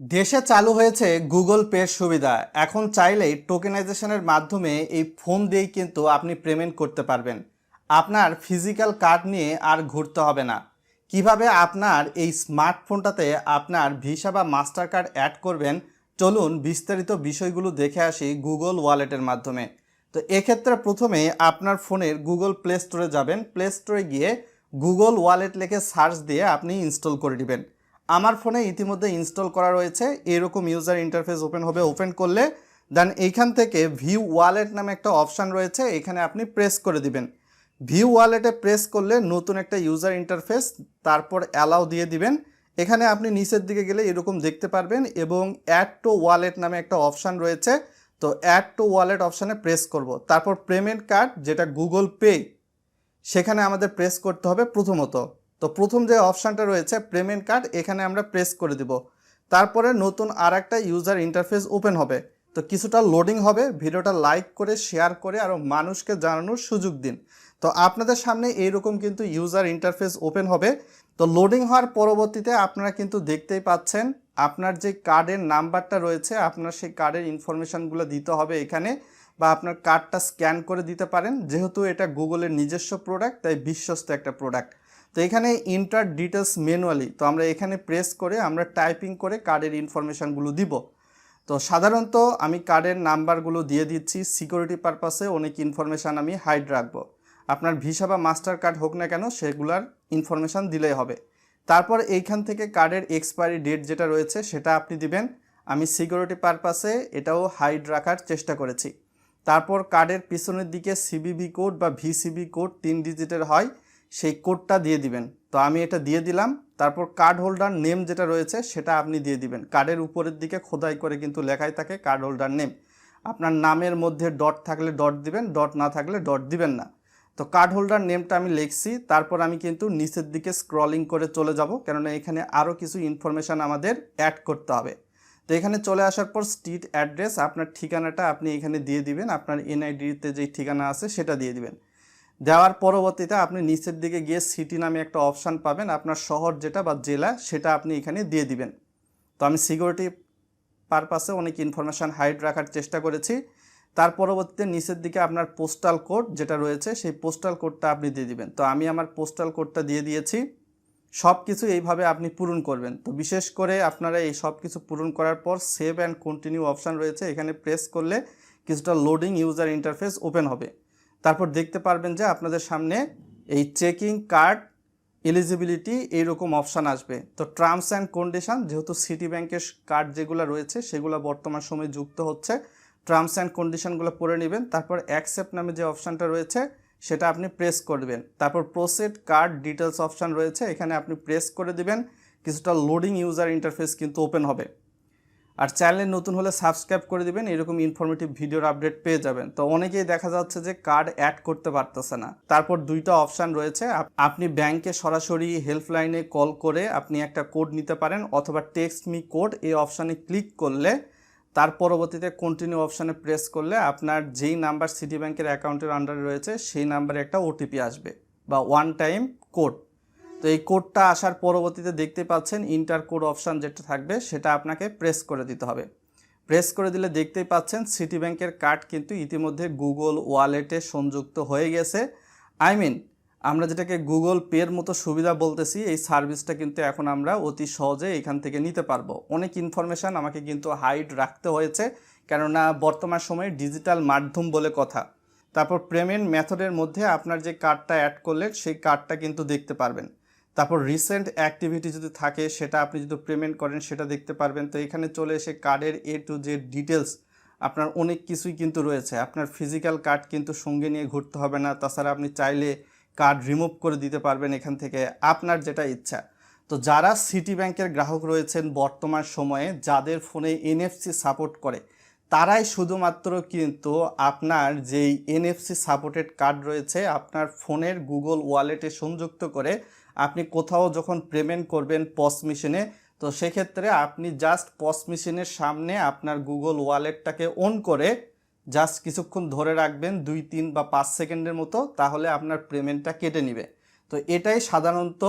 দেশে চালু হয়েছে গুগল পের সুবিধা। এখন চাইলেই টোকেনাইজেশনের মাধ্যমে এই ফোন দিয়েই কিন্তু আপনি পেমেন্ট করতে পারবেন। আপনার ফিজিক্যাল কার্ড নিয়ে আর ঘুরতে হবে না। কীভাবে আপনার এই স্মার্টফোনটাতে আপনার ভিসা বা মাস্টার কার্ড অ্যাড করবেন, চলুন বিস্তারিত বিষয়গুলো দেখে আসি গুগল ওয়ালেটের মাধ্যমে। তো এক্ষেত্রে প্রথমে আপনার ফোনের গুগল প্লে স্টোরে যাবেন। প্লে স্টোরে গিয়ে গুগল ওয়ালেট লিখে সার্চ দিয়ে আপনি ইনস্টল করে দিবেন আমার ফোনে ইতিমধ্যে ইনস্টল করা রয়েছে, এরকম ইউজার ইন্টারফেস ওপেন হবে ওপেন করলে দেন এইখান থেকে ভিউ ওয়ালেট নামে একটা অপশান রয়েছে, এখানে আপনি প্রেস করে দিবেন। ভিউ ওয়ালেটে প্রেস করলে নতুন একটা ইউজার ইন্টারফেস তারপর অ্যালাউ দিয়ে দিবেন। এখানে আপনি নিচের দিকে গেলে এরকম দেখতে পারবেন এবং অ্যাড টু ওয়ালেট নামে একটা অপশান রয়েছে, তো অ্যাড টু ওয়ালেট অপশানে প্রেস করব। তারপর পেমেন্ট কার্ড যেটা গুগল পে সেখানে আমাদের প্রেস করতে হবে প্রথমত। তো প্রথম যে অপশানটা রয়েছে পেমেন্ট কার্ড, এখানে আমরা প্রেস করে দিব। তারপরে নতুন আর একটা ইউজার ইন্টারফেস ওপেন হবে। তো কিছুটা লোডিং হবে, ভিডিওটা লাইক করে, শেয়ার করে আরও মানুষকে জানানোর সুযোগ দিন। তো আপনাদের সামনে এইরকম কিন্তু ইউজার ইন্টারফেস ওপেন হবে। তো লোডিং হওয়ার পরবর্তীতে আপনারা কিন্তু দেখতেই পাচ্ছেন, আপনার যে কার্ডের নাম্বারটা রয়েছে, আপনার সেই কার্ডের ইনফরমেশানগুলো দিতে হবে এখানে বা আপনার কার্ডটা স্ক্যান করে দিতে পারেন। যেহেতু এটা গুগলের নিজস্ব প্রোডাক্ট, তাই বিশ্বস্ত একটা প্রোডাক্ট। তো এখানে ইন্টার ডিটেলস ম্যানুয়ালি তো আমরা এখানে প্রেস করে আমরা টাইপিং করে কার্ডের ইনফরমেশানগুলো দিব। তো সাধারণত আমি কার্ডের নাম্বারগুলো দিয়ে দিচ্ছি সিকিউরিটি পারপাসে অনেক ইনফরমেশান আমি হাইড রাখব। আপনার ভিসা বা মাস্টার কার্ড হোক না কেন, সেগুলার ইনফরমেশান দিলেই হবে। তারপর এইখান থেকে কার্ডের এক্সপায়ারি ডেট যেটা রয়েছে, সেটা আপনি দিবেন। আমি সিকিউরিটি পারপাসে এটাও হাইড রাখার চেষ্টা করেছি। তারপর কার্ডের পিছনের দিকে সিবিবি কোড বা ভিসিবি কোড তিন ডিজিটের হয়। সেই কোডটা দিয়ে দিবেন। তো আমি এটা দিয়ে দিলাম। তারপর কার্ড হোল্ডার নেম যেটা রয়েছে, সেটা আপনি দিয়ে দিবেন। কার্ডের উপরের দিকে খোদাই করে কিন্তু লেখাই থাকে কার্ড হোল্ডার নেম আপনার নামের মধ্যে ডট থাকলে ডট দিবেন ডট না থাকলে ডট দিবেন না। তো কার্ড হোল্ডার নেমটা আমি লিখছি। তারপর আমি কিন্তু নিচের দিকে স্ক্রলিং করে চলে যাব, কেননা এখানে আরও কিছু ইনফরমেশান আমাদের অ্যাড করতে হবে। তো এখানে চলে আসার পর স্ট্রিট অ্যাড্রেস আপনার ঠিকানাটা আপনি এখানে দিয়ে দিবেন। আপনার এনআইডিতে যেই ঠিকানা আছে, সেটা দিয়ে দিবেন। দেওয়ার পরবর্তীতে আপনি নিচের দিকে গিয়ে সিটি নামে একটা অপশান পাবেন, আপনার শহর যেটা বা জেলা সেটা আপনি এখানে দিয়ে দিবেন। তো আমি সিকিউরিটি পারপাসে অনেক ইনফরমেশান হাইড রাখার চেষ্টা করেছি। তার পরবর্তীতে নিচের দিকে আপনার পোস্টাল কোড যেটা রয়েছে, সেই পোস্টাল কোডটা আপনি দিয়ে দিবেন। তো আমি আমার পোস্টাল কোডটা দিয়ে দিয়েছি। সব কিছু এইভাবে আপনি পূরণ করবেন। তো বিশেষ করে আপনারা এই সব কিছু পূরণ করার পর সেভ অ্যান্ড কন্টিনিউ অপশান রয়েছে। এখানে প্রেস করলে কিছুটা লোডিং ইউজার ইন্টারফেস ওপেন হবে। তারপর দেখতে পারবেন যে আপনাদের সামনে এই চেকিং কার্ড এলিজিবিলিটি এইরকম অপশান আসবে। তো টার্মস অ্যান্ড কন্ডিশন যেহেতু সিটি ব্যাংকের কার্ড যেগুলো রয়েছে সেগুলো বর্তমান সময়ে যুক্ত হচ্ছে টার্মস অ্যান্ড কন্ডিশনগুলো পড়ে নেবেন, তারপর অ্যাকসেপ্ট নামে যে অপশানটা রয়েছে সেটা আপনি প্রেস করবেন। তারপর প্রোসেড কার্ড ডিটেলস অপশান রয়েছে, এখানে আপনি প্রেস করে দিবেন, কিছুটা লোডিং ইউজার ইন্টারফেস কিন্তু ওপেন হবে। আর চ্যানেলে নতুন হলে সাবস্ক্রাইব করে দিবেন, এরকম ইনফরমেটিভ ভিডিওর আপডেট পেয়ে যাবেন। তো অনেকেই দেখা যাচ্ছে যে কার্ড অ্যাড করতে পারতেছে না। তারপর দুইটা অপশান রয়েছে, আপ- আপনি ব্যাংকে সরাসরি হেল্পলাইনে কল করে আপনি একটা কোড নিতে পারেন অথবা টেক্সট মি কোড এই অপশানে ক্লিক করলে তার পরবর্তীতে কন্টিনিউ অপশানে প্রেস করলে আপনার যেই নাম্বার সিটি ব্যাংকের অ্যাকাউন্টের আন্ডারে রয়েছে, সেই নাম্বারে একটা ওটিপি আসবে বা ওয়ান টাইম কোড তো এই কোডটা আসার পরবর্তীতে দেখতে পাচ্ছেন ইন্টার কোড অপশান যেটা থাকবে, সেটা আপনাকে প্রেস করে দিতে হবে। প্রেস করে দিলে দেখতেই পাচ্ছেন সিটি ব্যাংকের কার্ড কিন্তু ইতিমধ্যে গুগল ওয়ালেটে সংযুক্ত হয়ে গেছে। আই মিন, আমরা যেটাকে গুগল পের মতো সুবিধা বলতেছি, এই সার্ভিসটা কিন্তু এখন আমরা অতি সহজে এখান থেকে নিতে পারব। অনেক ইনফরমেশান আমাকে কিন্তু হাইড রাখতে হয়েছে, কেননা বর্তমান সময়ে ডিজিটাল মাধ্যম বলে কথা। তারপর পেমেন্ট মেথডের মধ্যে আপনার যে কার্ডটা অ্যাড করলেন, সেই কার্ডটা কিন্তু দেখতে পারবেন। তারপর রিসেন্ট অ্যাক্টিভিটি যদি থাকে, সেটা আপনি যদি পেমেন্ট করেন, সেটা দেখতে পারবেন। তো এখানে চলে এসে কার্ডের এ টু জে ডিটেলস আপনার অনেক কিছুই কিন্তু রয়েছে। আপনার ফিজিক্যাল কার্ড কিন্তু সঙ্গে নিয়ে ঘুরতে হবে না। তাছাড়া আপনি চাইলে কার্ড রিমুভ করে দিতে পারবেন এখান থেকে, আপনার যেটা ইচ্ছা। তো যারা সিটি ব্যাংকের গ্রাহক রয়েছেন বর্তমান সময়ে, যাদের ফোনে এনএফসি সাপোর্ট করে, তারাই শুধুমাত্র কিন্তু আপনার যেই এনএফসি সাপোর্টেড কার্ড রয়েছে, আপনার ফোনের গুগল ওয়ালেটে সংযুক্ত করে আপনি কোথাও যখন পেমেন্ট করবেন পস মেশিনে, তো সেক্ষেত্রে আপনি জাস্ট পস মেশিনের সামনে আপনার গুগল ওয়ালেটটাকে অন করে জাস্ট কিছুক্ষণ ধরে রাখবেন দুই, তিন বা পাঁচ সেকেন্ডের মতো, তাহলে আপনার পেমেন্টটা কেটে নেবে। তো এটাই সাধারণত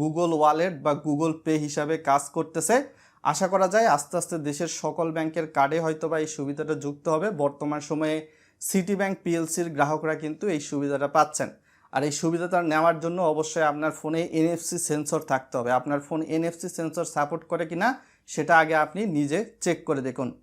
গুগল ওয়ালেট বা গুগল পে হিসাবে কাজ করতেছে। আশা করা যায় আস্তে আস্তে দেশের সকল ব্যাংকের কার্ডে হয়তো বা এই সুবিধাটা যুক্ত হবে। বর্তমান সময়ে সিটি ব্যাংক পিএলসির গ্রাহকরা কিন্তু এই সুবিধাটা পাচ্ছেন। আর এই সুবিধাটা নেওয়ার জন্য অবশ্যই আপনার ফোনে এনএফসি সেন্সর থাকতে হবে। আপনার ফোন এনএফসি সেন্সর সাপোর্ট করে কিনা, সেটা আগে আপনি নিজে চেক করে দেখুন।